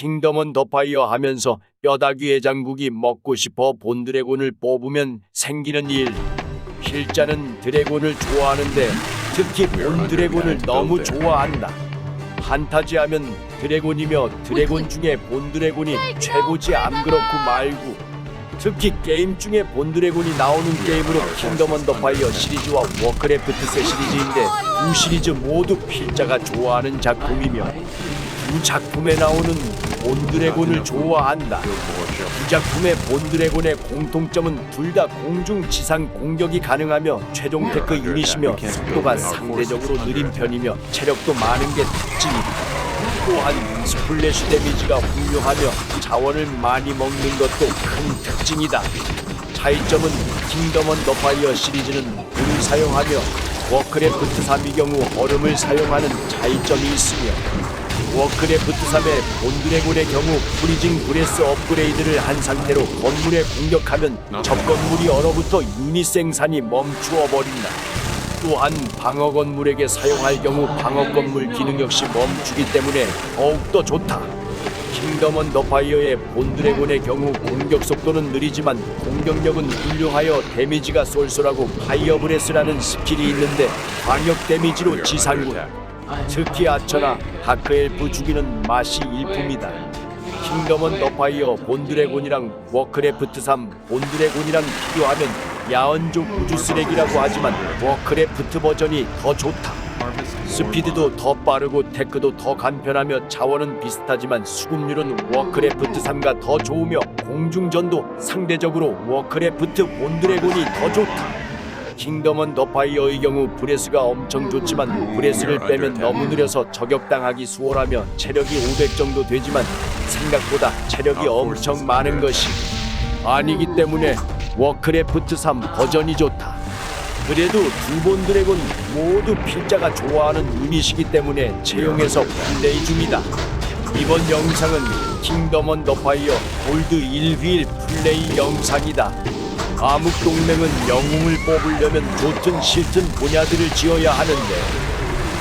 킹덤은 더 파이어 하면서 뼈다귀 해장국이 먹고 싶어 본드래곤을 뽑으면 생기는 일. 필자는 드래곤을 좋아하는데 특히 본드래곤을 너무 좋아한다. 판타지하면 드래곤이며 드래곤 중에 본드래곤이 최고지 안 그렇고 말고 특히 게임 중에 본드래곤이 나오는 게임으로 킹덤 언더 파이어 시리즈와 워크래프트 세 시리즈인데 두 시리즈 모두 필자가 좋아하는 작품이며 두 작품에 나오는 본드래곤을 좋아한다. 두 작품의 본드래곤의 공통점은 둘 다 공중 지상 공격이 가능하며 최종 테크 유닛이며 속도가 상대적으로 느린 편이며 체력도 많은 게 특징이다. 또한 스플래시 데미지가 훌륭하며 자원을 많이 먹는 것도 큰 특징이다. 차이점은 킹덤 언더 파이어 시리즈는 불을 사용하며 워크래프트 3의 경우 얼음을 사용하는 차이점이 있으며 워크래프트 3의 본드래곤의 경우 프리징 브레스 업그레이드를 한 상태로 건물에 공격하면 적 건물이 얼어붙어 유닛 생산이 멈추어 버린다. 또한 방어 건물에게 사용할 경우 방어 건물 기능 역시 멈추기 때문에 더욱더 좋다. 킹덤 언더 파이어의 본드래곤의 경우 공격 속도는 느리지만 공격력은 훌륭하여 데미지가 쏠쏠하고 파이어 브레스라는 스킬이 있는데 광역 데미지로 지상군 특히 아처나 다크엘프 죽이는 맛이 일품이다. 킹덤 언더 파이어 본드래곤이랑 워크래프트 3 본드래곤이랑 비교하면 야언족 우주 쓰레기라고 하지만 워크래프트 버전이 더 좋다. 스피드도 더 빠르고 테크도 더 간편하며 자원은 비슷하지만 수급률은 워크래프트 3가 더 좋으며 공중전도 상대적으로 워크래프트 본드래곤이 더 좋다. 킹덤은 더 파이어의 경우 브레스가 엄청 좋지만 브레스를 빼면 너무 느려서 저격당하기 수월하며 체력이 500 정도 되지만 생각보다 체력이 엄청 많은 것이 아니기 때문에 워크래프트 3 버전이 좋다. 그래도 두본 드래곤 모두 필자가 좋아하는 유닛이기 때문에 채용해서 플레이 중이다. 이번 영상은 킹덤 언 더 파이어 골드 1휠 플레이 영상이다. 암흑 동맹은 영웅을 뽑으려면 좋든 싫든 분야들을 지어야 하는데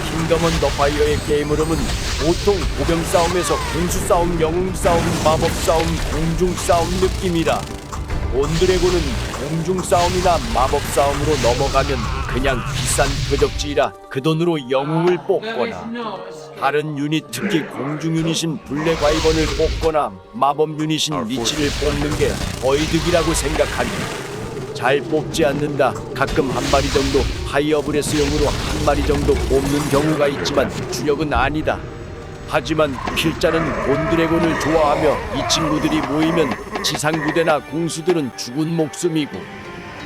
킹덤 언더 파이어의 게임 흐름은 보통 고병 싸움에서 공수 싸움, 영웅 싸움, 마법 싸움, 공중 싸움 느낌이라 온드래곤은 공중 싸움이나 마법 싸움으로 넘어가면 그냥 비싼 표적지이라 그 돈으로 영웅을 뽑거나 다른 유닛 특히 공중 유닛인 블랙 와이번을 뽑거나 마법 유닛인 리치를 뽑는 게 어이득이라고 생각하니 잘 뽑지 않는다. 가끔 한 마리 정도 파이어브레스용으로 한 마리 정도 뽑는 경우가 있지만 주력은 아니다. 하지만 필자는 곤드래곤을 좋아하며 이 친구들이 모이면 지상부대나 공수들은 죽은 목숨이고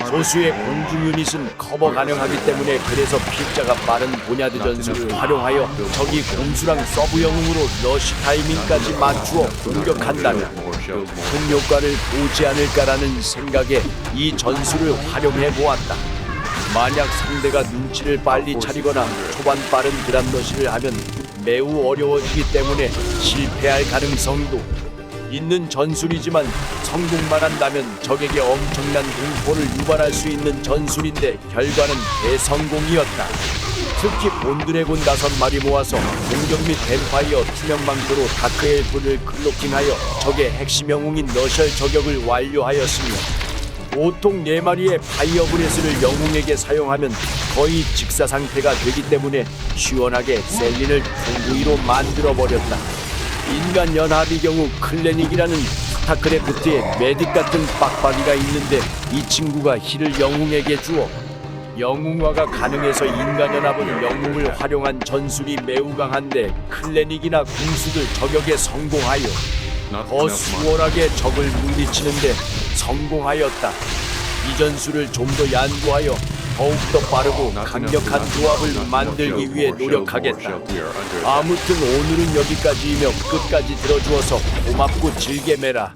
소수의 공중 유닛은 커버 가능하기 때문에 그래서 필자가 빠른 보냐드 전술을 활용하여 적이 공수랑 서브 영웅으로 러시 타이밍까지 맞추어 공격한다면 큰 효과를 보지 않을까라는 생각에 이 전술을 활용해 보았다. 만약 상대가 눈치를 빨리 차리거나 초반 빠른 드랍러시를 하면 매우 어려워지기 때문에 실패할 가능성도 있는 전술이지만 성공만 한다면 적에게 엄청난 공포를 유발할 수 있는 전술인데 결과는 대성공이었다. 특히 본드래곤 다섯 마리 모아서 공격 및 뱀파이어 투명망토로 다크엘프를 클로킹하여 적의 핵심 영웅인 너셜 저격을 완료하였으며 보통 네 마리의 파이어 브레스를 영웅에게 사용하면 거의 직사 상태가 되기 때문에 시원하게 셀린을 공구이로 만들어 버렸다. 인간 연합의 경우 클래닉이라는 스타크래프트에 메딕 같은 빡빡이가 있는데 이 친구가 힐을 영웅에게 주어 영웅화가 가능해서 인간 연합은 영웅을 활용한 전술이 매우 강한데 클래닉이나 궁수들 저격에 성공하여 더 수월하게 적을 물리치는데 성공하였다. 이 전술을 좀더 양보하여 더욱더 빠르고 강력한 조합을 만들기 위해 노력하겠다. 아무튼 오늘은 여기까지이며 끝까지 들어주어서 고맙고 즐게 매라.